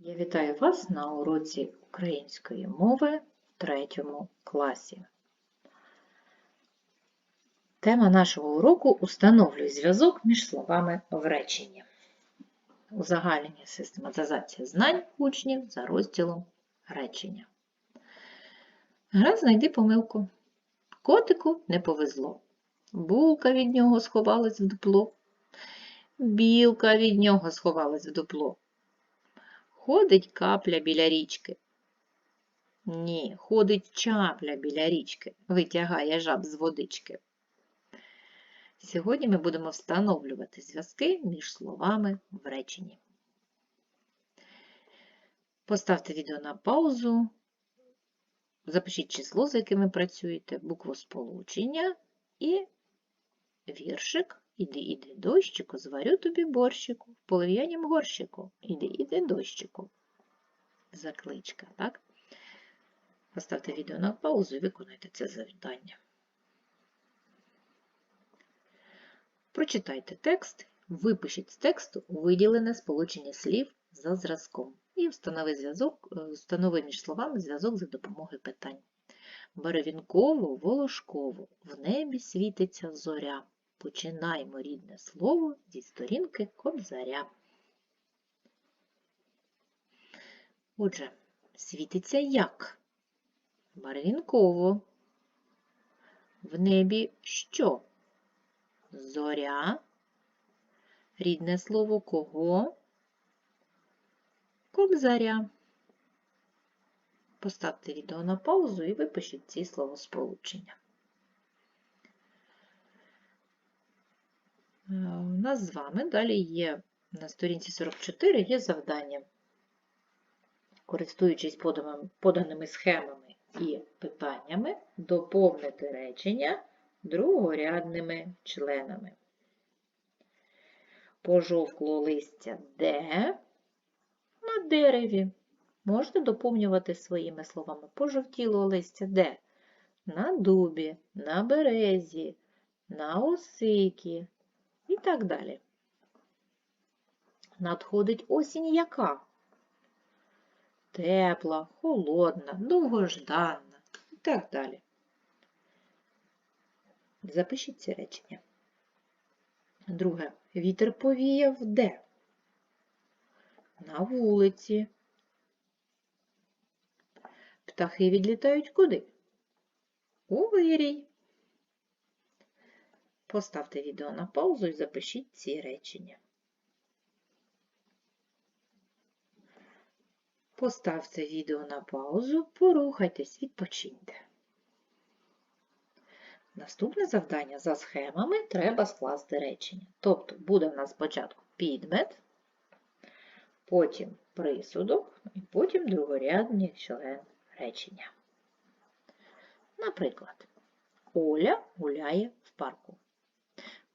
Я вітаю вас на уроці української мови в третьому класі. Тема нашого уроку установлюй зв'язок між словами в реченні. Узагальнення систематизація знань учнів за розділом речення. Гра знайди помилку. Котику не повезло. Булка від нього сховалась в дупло. Білка від нього сховалась в дупло. Ходить капля біля річки. Ні, ходить чапля біля річки, витягає жаб з водички. Сьогодні ми будемо встановлювати зв'язки між словами в реченні. Поставте відео на паузу, запишіть число, з якими працюєте, букву сполучення і віршик Іди, іди, дощику, зварю тобі борщику, в полив'янім горщику. Іди, іди, дощику. Закличка, так? Поставте відео на паузу і виконайте це завдання. Прочитайте текст, випишіть з тексту виділене сполучення слів за зразком і встанови, зв'язок, е, встанови між словами зв'язок за допомогою питань. Барвінково, волошково, в небі світиться зоря. Починаємо рідне слово зі сторінки кобзаря. Отже, світиться як? Барвінково. В небі що? Зоря. Рідне слово кого? Кобзаря. Поставте відео на паузу і випишіть ці словосполучення. У нас з вами далі є на сторінці 44 є завдання. Користуючись поданими, схемами і питаннями, доповнити речення другорядними членами. Пожовкло листя де? На дереві. Можете доповнювати своїми словами. Пожовтіло листя де? На дубі, на березі, на осикі, так далі. Надходить осінь яка? Тепла, холодна, довгожданна і так далі. Запишіть ці речення. Друге. Вітер повіяв де? На вулиці. Птахи відлітають куди? У вирій. Поставте відео на паузу і запишіть ці речення. Поставте відео на паузу, порухайтесь, відпочиньте. Наступне завдання за схемами треба скласти речення. Тобто буде в нас спочатку підмет, потім присудок і потім другорядний член речення. Наприклад, Оля гуляє в парку.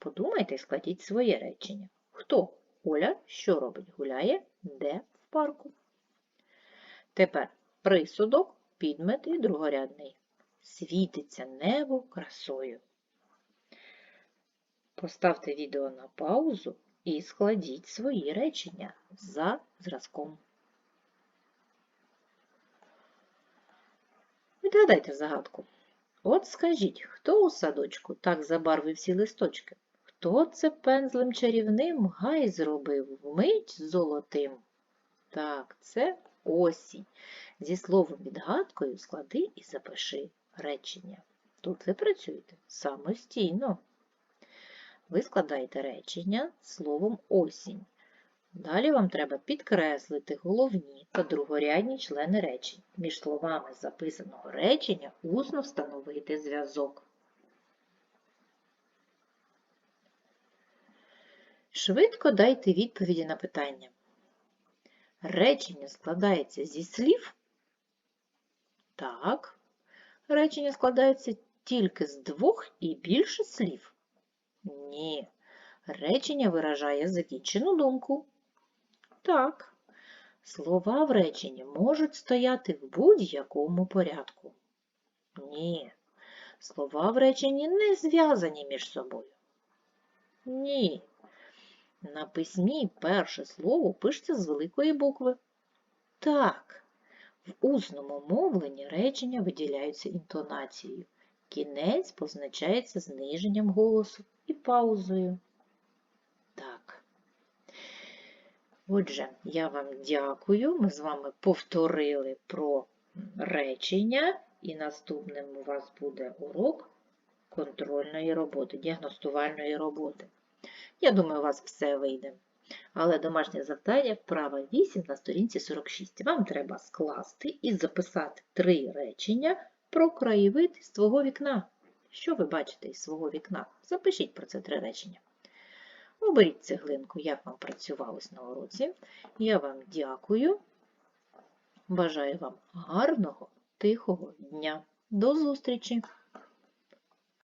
Подумайте і складіть своє речення. Хто? Оля що робить? Гуляє де в парку? Тепер присудок, підмет і другорядний. Світиться небо красою. Поставте відео на паузу і складіть свої речення за зразком. Відгадайте загадку. От скажіть, хто у садочку так забарвив всі листочки? Хто це пензлем чарівним гай зробив вмить золотим? Так, це осінь. Зі словом відгадкою склади і запиши речення. Тут ви працюєте самостійно. Ви складаєте речення словом осінь. Далі вам треба підкреслити головні та другорядні члени речень. Між словами записаного речення усно встановити зв'язок. Швидко дайте відповіді на питання. Речення складається зі слів? Так. Речення складається тільки з двох і більше слів? Ні. Речення виражає закінчену думку. Так. Слова в реченні можуть стояти в будь-якому порядку. Ні. Слова в реченні не зв'язані між собою. Ні. На письмі перше слово пишеться з великої букви. Так, в усному мовленні речення виділяються інтонацією. Кінець позначається зниженням голосу і паузою. Так. Отже, я вам дякую. Ми з вами повторили про речення, і наступним у вас буде урок контрольної роботи, діагностувальної роботи. Я думаю, у вас все вийде. Але домашнє завдання вправа 8 на сторінці 46. Вам треба скласти і записати три речення про краєвид з твого вікна. Що ви бачите із свого вікна? Запишіть про це три речення. Оберіть цеглинку, як вам працювалось на уроці. Я вам дякую. Бажаю вам гарного, тихого дня. До зустрічі!